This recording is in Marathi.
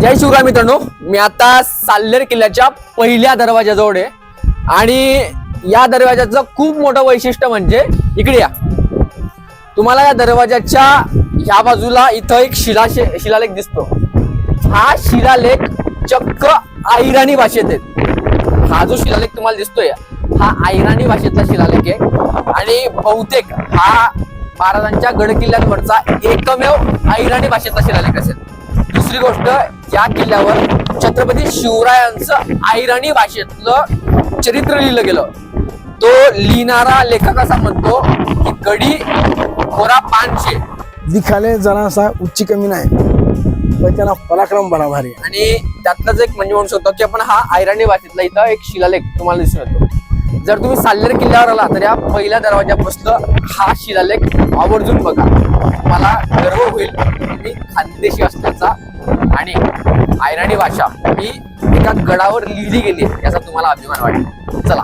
जय शिवराय मित्रांनो. मी आता साल्लेर किल्ल्याच्या पहिल्या दरवाजाजवळ आहे. आणि या दरवाजाचं खूप मोठं वैशिष्ट्य म्हणजे इकडे या. तुम्हाला या दरवाजाच्या ह्या बाजूला इथं एक शिलाशे शिलालेख दिसतो. हा शिलालेख चक्क आयराणी भाषेत आहे. हा जो शिलालेख तुम्हाला दिसतोय हा आयराणी भाषेतला शिलालेख आहे. आणि बहुतेक हा महाराजांच्या गड किल्ल्यांवरचा एकमेव आयराणी भाषेतला शिलालेख असेल. दुसरी गोष्ट या किल्ल्यावर छत्रपती शिवरायांचं आयराणी भाषेतलं चरित्र लिहिलं गेलं. तो लिहिणारा लेखक असा म्हणतो की गडी खोरा पानशे दिखाने जरा सा उच्ची कमी नाही पण त्यांना पराक्रम बडा भारी आहे. आणि त्यातलाच एक म्हणजे म्हणू शकतो की आपण हा आयराणी भाषेतला इथं एक शिलालेख तुम्हाला दिसून येतो. जर तुम्ही साल्लेर किल्ल्यावर आला तर या पहिल्या दरवाजापासून हा शिलालेख आवर्जून बघा. मला गर्व होईल. मी खानदेशी असण्याचा आणि आयराणी भाषा ही एका गडावर लिहिली गेली याचा तुम्हाला अभिमान वाटेल. चला.